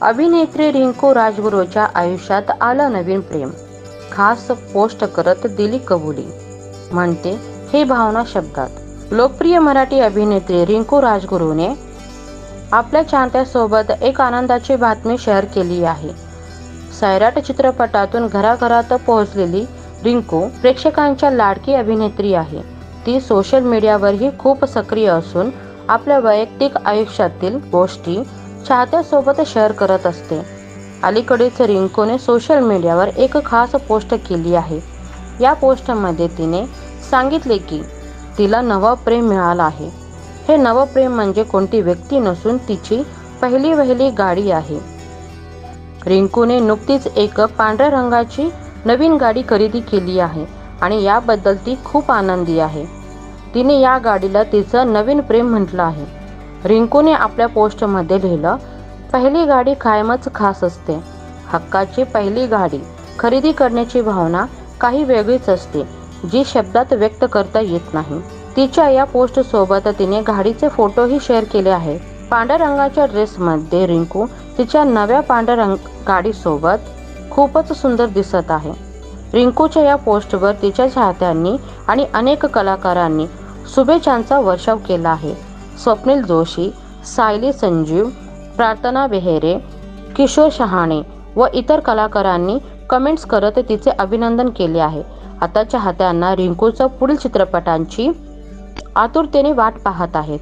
अभिनेत्री रिंकू राजगुरूच्या आयुष्यात आलं नवीन प्रेम. खास पोस्ट करत दिली कबुली. म्हणते हे भावना शब्दात. लोकप्रिय मराठी अभिनेत्री रिंकू राजगुरूने आपल्या चाहत्यासोबत एक आनंदाची बातमी शेअर केली आहे. सैराट चित्रपटातून घराघरात पोहोचलेली रिंकू प्रेक्षकांच्या लाडकी अभिनेत्री आहे. ती सोशल मीडियावरही खूप सक्रिय असून आपल्या वैयक्तिक आयुष्यातील गोष्टी चाहत्यासोबत शेअर करत असते. अलीकडेच रिंकूने सोशल मीडियावर एक खास पोस्ट केली आहे. या पोस्टमध्ये तिने सांगितले की तिला नवं प्रेम मिळालं आहे. हे नवं प्रेम म्हणजे कोणती व्यक्ती नसून तिची पहिली वहिली गाडी आहे. रिंकूने नुकतीच एक पांढऱ्या रंगाची नवीन गाडी खरेदी केली आहे आणि याबद्दल ती खूप आनंदी आहे. तिने या गाडीला तिचं नवीन प्रेम म्हटलं आहे. रिंकूने आपल्या पोस्टमध्ये लिहिलं पहिली गाडी कायमच खास असते. हक्काची पहिली गाडी खरेदी करण्याची भावना काही वेगळीच असते जी शब्दात व्यक्त करता येत नाही. तिच्या या पोस्ट सोबत तिने गाडीचे फोटोही शेअर केले आहे पांढऱ्या रंगाच्या ड्रेसमध्ये रिंकू तिच्या नव्या पांढऱ्या रंग गाडीसोबत खूपच सुंदर दिसत आहे. रिंकूच्या या पोस्टवर तिच्या चाहत्यांनी आणि अनेक कलाकारांनी शुभेच्छांचा वर्षाव केला आहे. स्वप्नील जोशी सायली संजीव प्रार्थना बेहेरे किशोर शहाणे व इतर कलाकारांनी कमेंट्स करत तिचे अभिनंदन केले आहे. आता चाहत्यांना रिंकूच्या पुढील चित्रपटांची आतुरतेने वाट पाहत आहेत.